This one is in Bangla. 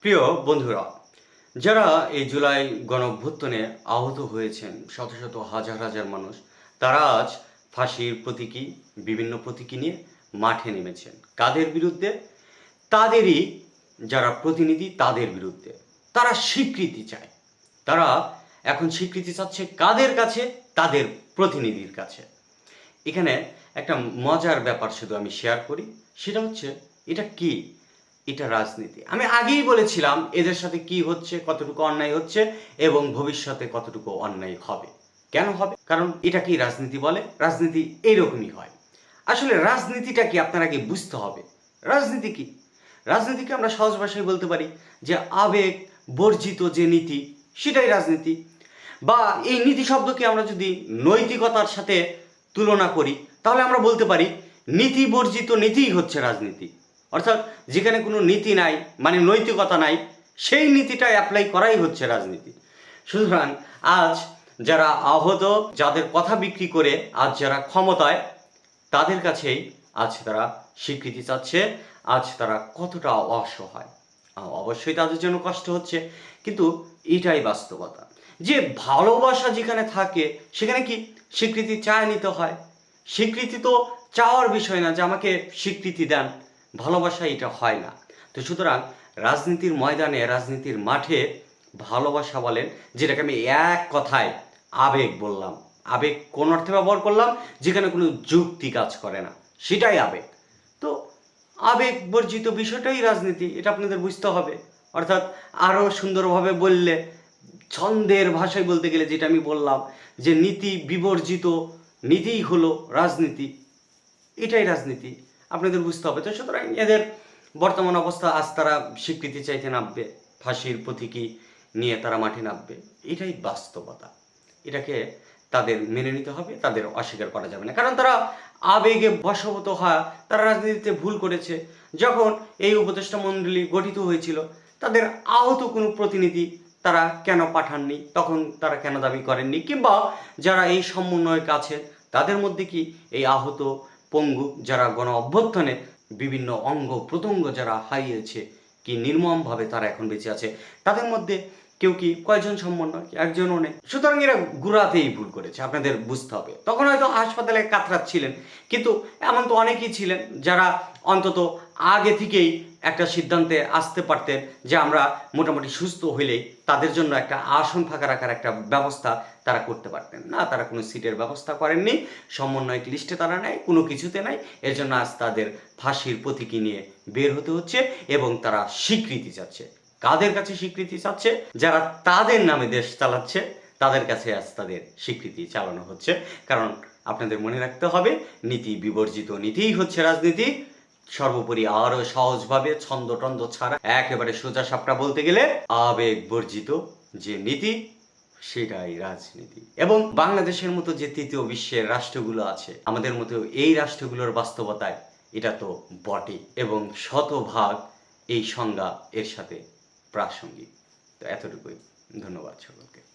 প্রিয় বন্ধুরা, যারা এই জুলাই গণঅভ্যুত্থানে আহত হয়েছেন, শত শত হাজার হাজার মানুষ, তারা আজ ফাঁসির প্রতীকী, বিভিন্ন প্রতীকী নিয়ে মাঠে নেমেছেন। কাদের বিরুদ্ধে? তাদেরই যারা প্রতিনিধি, তাদের বিরুদ্ধে। তারা স্বীকৃতি চায়। তারা এখন স্বীকৃতি চাচ্ছে কাদের কাছে? তাদের প্রতিনিধির কাছে। এখানে একটা মজার ব্যাপার শুধু আমি শেয়ার করি, সেটা হচ্ছে, এটা কি? এটা রাজনীতি। আমি আগেই বলেছিলাম এদের সাথে কি হচ্ছে, কতটুকু অন্যায় হচ্ছে এবং ভবিষ্যতে কতটুকু অন্যায় হবে। কেন হবে? কারণ এটা কি রাজনীতি বলে, রাজনীতি এইরকমই হয়। আসলে রাজনীতিটা কি আপনার আগে বুঝতে হবে? রাজনীতি কি? রাজনীতিকে আমরা সহজ ভাষায় বলতে পারি যে আবেগ, বর্জিত যে নীতি, সেটাই রাজনীতি। বা এই নীতি শব্দকে আমরা যদি নৈতিকতার সাথে তুলনা করি, তাহলে আমরা বলতে পারি নীতি বর্জিত নীতিই হচ্ছে রাজনীতি। অর্থাৎ যেখানে কোনো নীতি নাই মানে নৈতিকতা নাই, সেই নীতিটা অ্যাপ্লাই করাই হচ্ছে রাজনীতি। সুতরাং আজ যারা আহত, যাদের কথা বিক্রি করে, আজ যারা ক্ষমতায়, তাদের কাছেই আজ তারা স্বীকৃতি চাচ্ছে, আজ তারা কতটা অসহায়। অবশ্যই তাদের জন্য কষ্ট হচ্ছে, কিন্তু এটাই বাস্তবতা। যে ভালোবাসা যেখানে থাকে, সেখানে কি স্বীকৃতি চায় নিতে হয়? স্বীকৃতি তো চাওয়ার বিষয় না যে আমাকে স্বীকৃতি দেন। ভালোবাসা এটা হয় না। তো সুতরাং রাজনীতির ময়দানে, রাজনীতির মাঠে ভালোবাসা বলেন, যেটাকে আমি এক কথায় আবেগ বললাম। আবেগ কোন অর্থে ব্যবহার করলাম? যেখানে কোনো যুক্তি কাজ করে না। সেটাই আবেগ। তো আবেগ বর্জিত বিষয়টাই রাজনীতি, এটা আপনাদের বুঝতে হবে। অর্থাৎ আরও সুন্দরভাবে বললে, ছন্দের ভাষায় বলতে গেলে যেটা আমি বললাম, যে নীতি বিবর্জিত, নীতিই হলো রাজনীতি। এটাই রাজনীতি। আপনাদের বুঝতে হবে। তো সুতরাং এদের বর্তমান অবস্থা আজ তারা স্বীকৃতি চাইতে নামবে, ফাঁসির প্রতীকী নিয়ে তারা মাঠে নামবে। এটাই বাস্তবতা। এটাকে তাদের মেনে নিতে হবে, তাদের অস্বীকার করা যাবে না। কারণ তারা আবেগে বশবত হয় তারা রাজনীতিতে ভুল করেছে। যখন এই উপদেষ্টা মণ্ডলী গঠিত হয়েছিল, তাদের আহত কোনো প্রতিনিধি তারা কেন পাঠাননি? তখন তারা কেন দাবি করেননি? কিংবা যারা এই সমন্বয়ের কাছে তাদের মধ্যে কি এই আহত পঙ্গু, যারা গণ অভ্যুত্থানে বিভিন্ন অঙ্গ প্রত্যঙ্গ যারা হারিয়েছে, কি নির্মমভাবে তারা এখন বেঁচে আছে? তাদের মধ্যে কেউ কি? কয়জন সমন্বয় একজনও নেই? সুতরাং এরা গুড়াতেই ভুল করেছে, আপনাদের বুঝতে হবে। তখন হয়তো হাসপাতালে কাতরাচ্ছিলেন, কিন্তু এমন তো অনেকেই ছিলেন যারা অন্তত আগে থেকেই একটা সিদ্ধান্তে আসতে পারতেন যে আমরা মোটামুটি সুস্থ হইলেই তাদের জন্য একটা আসন ফাঁকা রাখার একটা ব্যবস্থা তারা করতে পারতেন। না, তারা কোনো সিটের ব্যবস্থা করেননি, সমন্বয়ক লিস্টে তারা নেয় কোনো কিছুতে নাই। এর জন্য আজ তাদের ফাঁসির প্রতীকী নিয়ে বের হতে হচ্ছে এবং তারা স্বীকৃতি চাচ্ছে। কাদের কাছে স্বীকৃতি চাচ্ছে? যারা তাদের নামে দেশ চালাচ্ছে, তাদের কাছে আজ তাদের স্বীকৃতি চালানো হচ্ছে। কারণ আপনাদের মনে রাখতে হবে, নীতি বিবর্জিত নীতিই হচ্ছে রাজনীতি। সর্বোপরি আরও সহজভাবে ছন্দটন্দ ছাড়া একেবারে সোজা সাপটা বলতে গেলে আবেগ বর্জিত যে নীতি, সেটাই রাজনীতি। এবং বাংলাদেশের মতো যে তৃতীয় বিশ্বের রাষ্ট্রগুলো আছে, আমাদের মতো এই রাষ্ট্রগুলোর বাস্তবতায় এটা তো বটে এবং শতভাগ এই সংজ্ঞা এর সাথে প্রাসঙ্গিক। তো এতটুকুই। ধন্যবাদ সকলকে।